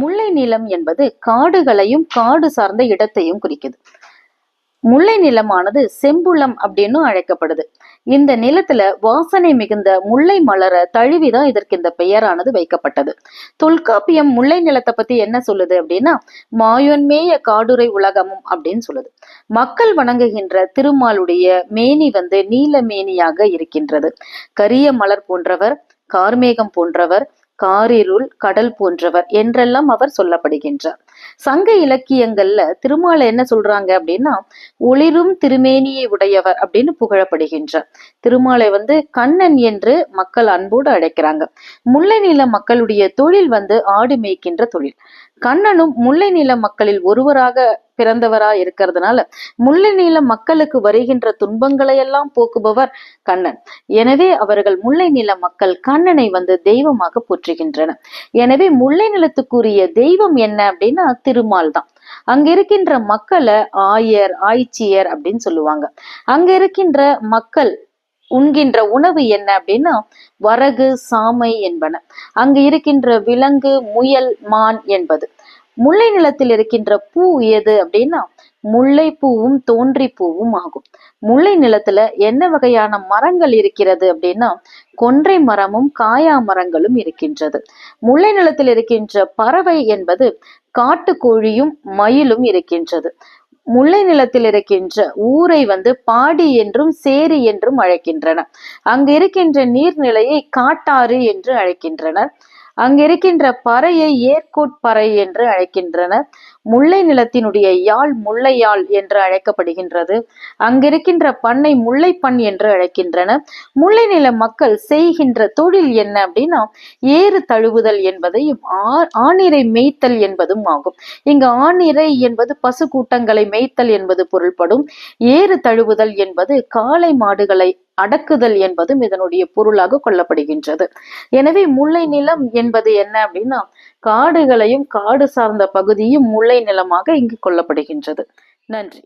முல்லை நிலம் என்பது காடுகளையும் காடு சார்ந்த இடத்தையும் குறிக்குது. முல்லை நிலமானது செம்புளம் அப்படின்னு அழைக்கப்படுது. இந்த நிலத்துல வாசனை மிகுந்த முல்லை மலர தழுவிதான் இதற்கு இந்த பெயரானது வைக்கப்பட்டது. தொல்காப்பியம் முல்லை நிலத்தை பத்தி என்ன சொல்லுது அப்படின்னா மாயோன்மேய காடுரை உலகமும் அப்படின்னு சொல்லுது. மக்கள் வணங்குகின்ற திருமாலுடைய மேனி வந்து நீல மேனியாக இருக்கின்றது. கரிய மலர் போன்றவர் கார்மேகம் போன்றவர் காரிருள் கடல் போன்றவர் என்றெல்லாம் அவர் சொல்லப்படுகின்றார். சங்க இலக்கியங்கள்ல திருமாலை என்ன சொல்றாங்க அப்படின்னா ஒளிரும் திருமேனியை உடையவர் அப்படின்னு புகழப்படுகின்றார். திருமாலை வந்து கண்ணன் என்று மக்கள் அன்போடு அழைக்கிறாங்க. முல்லை நில மக்களுடைய தொழில் வந்து ஆடு மேய்க்கின்ற தொழில். கண்ணனும் முல்லை நில மக்களில் ஒருவராக பிறந்தவரா இருக்கிறதுனால முல்லை நில மக்களுக்கு வருகின்ற துன்பங்களை எல்லாம் போக்குபவர் கண்ணன். எனவே அவர்கள் முல்லை நில மக்கள் கண்ணனை வந்து தெய்வமாக போற்றுகின்றனர். எனவே முல்லை நிலத்துக்குரிய தெய்வம் என்ன அப்படின்னா திருமால் தான். அங்க இருக்கின்ற மக்களை ஆயர் ஆய்ச்சியர் அப்படின்னு சொல்லுவாங்க. அங்க இருக்கின்ற மக்கள் உண்கின்ற உணவு என்ன அப்படின்னா வரகு சாமை என்பன. அங்கு இருக்கின்ற விலங்கு முயல் மான் என்பது. முல்லை நிலத்தில் இருக்கின்ற பூ எது அப்படின்னா முல்லை பூவும் தோன்றி பூவும் ஆகும். முல்லை நிலத்துல என்ன வகையான மரங்கள் இருக்கிறது அப்படின்னா கொன்றை மரமும் காயா மரங்களும் இருக்கின்றது. முல்லை நிலத்தில் இருக்கின்ற பறவை என்பது காட்டுக்கோழியும் மயிலும் இருக்கின்றது. முல்லை நிலத்தில் இருக்கின்ற ஊரை வந்து பாடி என்றும் சேரி என்றும் அழைக்கின்றனர் அங்கு இருக்கின்ற நீர்நிலையை காட்டாறு என்று அழைக்கின்றனர். அங்க இருக்கின்ற பறையை ஏர்கோட்பறை என்று அழைக்கின்றனர். முல்லை நிலத்தினுடைய யாழ் முல்லை யாழ் என்று அழைக்கப்படுகின்றது. அங்கிருக்கின்ற பண்ணை முல்லைப்பண் என்று அழைக்கின்றனர். முல்லை நில மக்கள் செய்கின்ற தொழில் என்ன அப்படின்னா ஏறு தழுவுதல் என்பதையும் ஆணிரை மேய்த்தல் என்பதும் ஆகும். இங்கு ஆணிரை என்பது பசு கூட்டங்களை மேய்த்தல் என்பது பொருள்படும். ஏறு தழுவுதல் என்பது காளை மாடுகளை அடக்குதல் என்பதும் இதனுடைய பொருளாக கொள்ளப்படுகின்றது. எனவே முல்லை நிலம் என்பது என்ன அப்படின்னா காடுகளையும் காடு சார்ந்த பகுதியும் முல்லை நிலமாக இங்கு கொள்ளப்படுகின்றது. நன்றி.